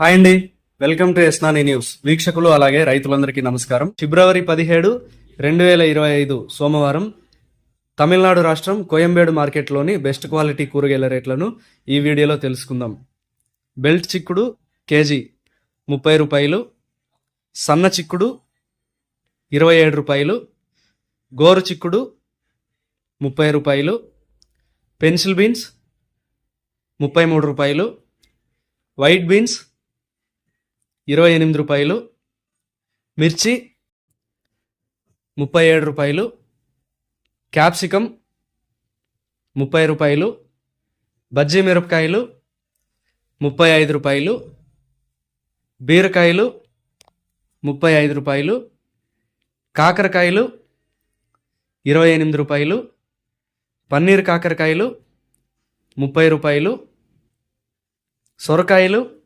Hi అండి. Welcome to ఎస్నాని news. వీక్షకులు అలాగే రైతులందరికీ నమస్కారం. ఫిబ్రవరి పదిహేడు రెండు వేల ఇరవై ఐదు సోమవారం తమిళనాడు రాష్ట్రం కోయంబేడు మార్కెట్లోని బెస్ట్ క్వాలిటీ కూరగాయల రేట్లను ఈ వీడియోలో తెలుసుకుందాం. బెల్ట్ చిక్కుడు కేజీ ముప్పై రూపాయలు సన్న చిక్కుడు ఇరవై ఏడు రూపాయలు గోరు చిక్కుడు ముప్పై రూపాయలు పెన్సిల్ బీన్స్ ముప్పై మూడు రూపాయలు వైట్ బీన్స్ ఇరవై ఎనిమిది రూపాయలు. మిర్చి ముప్పై ఏడు రూపాయలు. క్యాప్సికమ్ ముప్పై రూపాయలు. బజ్జీ మిరపకాయలు ముప్పై ఐదు రూపాయలు. బీరకాయలు ముప్పై ఐదు రూపాయలు. కాకరకాయలు ఇరవై ఎనిమిది రూపాయలు. పన్నీర్ కాకరకాయలు ముప్పై రూపాయలు. సొరకాయలు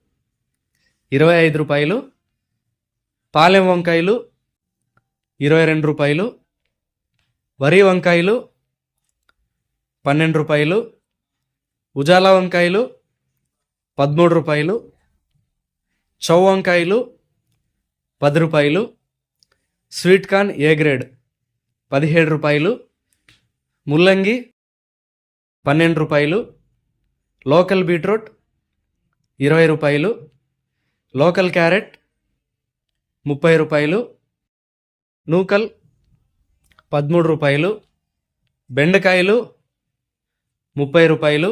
ఇరవై ఐదు రూపాయలు పాలెం వంకాయలు ఇరవై రెండు రూపాయలు వరి వంకాయలు పన్నెండు రూపాయలు ఉజాలా వంకాయలు పదమూడు రూపాయలు చౌ వంకాయలు పది రూపాయలు స్వీట్ కార్న్ ఏ గ్రేడ్ పదిహేడు రూపాయలు ముల్లంగి పన్నెండు రూపాయలు లోకల్ బీట్రూట్ ఇరవై రూపాయలు లోకల్ క్యారెట్ ముప్పై రూపాయలు నూకల్ పదమూడు రూపాయలు బెండకాయలు ముప్పై రూపాయలు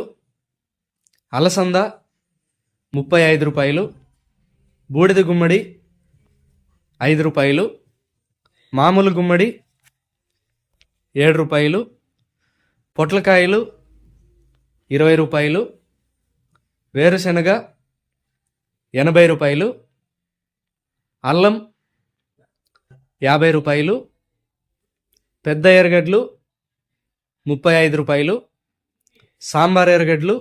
అలసంద ముప్పై ఐదు రూపాయలు బూడిద గుమ్మడి ఐదు రూపాయలు మామూలు గుమ్మడి ఏడు రూపాయలు పొట్లకాయలు ఇరవై రూపాయలు వేరుశనగ ఎనభై రూపాయలు అల్లం యాభై రూపాయలు పెద్ద ఎరగడ్లు ముప్పై ఐదు రూపాయలు సాంబార్ ఎరగడ్లు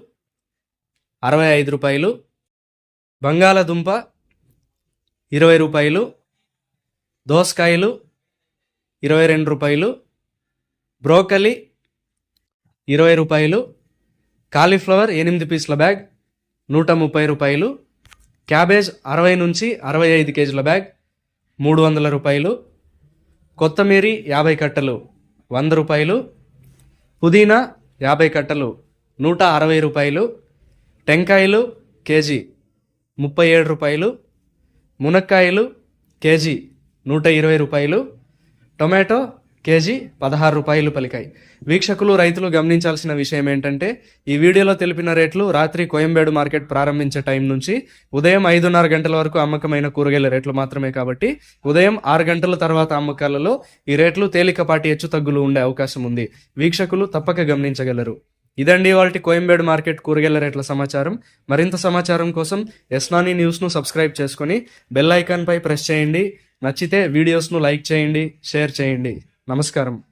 అరవై ఐదు రూపాయలు బంగాళదుంప ఇరవై రూపాయలు దోసకాయలు ఇరవై రెండు రూపాయలు బ్రోకలి ఇరవై రూపాయలు కాలీఫ్లవర్ ఎనిమిది పీసుల బ్యాగ్ నూట ముప్పై రూపాయలు క్యాబేజ్ అరవై నుంచి అరవై ఐదు కేజీల బ్యాగ్ మూడు వందల రూపాయలు. కొత్తమీరి యాభై కట్టలు వంద రూపాయలు. పుదీనా యాభై కట్టలు నూట అరవై రూపాయలు. టెంకాయలు కేజీ ముప్పై ఏడు రూపాయలు. మునక్కాయలు కేజీ నూట ఇరవై రూపాయలు. టొమాటో కేజీ పదహారు రూపాయలు పలికాయి. వీక్షకులు రైతులు గమనించాల్సిన విషయం ఏంటంటే ఈ వీడియోలో తెలిపిన రేట్లు రాత్రి కోయంబేడు మార్కెట్ ప్రారంభించే టైం నుంచి ఉదయం ఐదున్నర గంటల వరకు అమ్మకమైన కూరగాయల రేట్లు మాత్రమే కాబట్టి ఉదయం ఆరు గంటల తర్వాత అమ్మకాలలో ఈ రేట్లు తేలికపాటి హెచ్చు తగ్గులు ఉండే అవకాశం ఉంది. వీక్షకులు తప్పక గమనించగలరు. ఇదండి వాళ్ళ కోయంబేడు మార్కెట్ కూరగాయల రేట్ల సమాచారం. మరింత సమాచారం కోసం ఎస్నాని న్యూస్ను సబ్స్క్రైబ్ చేసుకొని బెల్ ఐకాన్పై ప్రెస్ చేయండి. నచ్చితే వీడియోస్ను లైక్ చేయండి షేర్ చేయండి. నమస్కారం.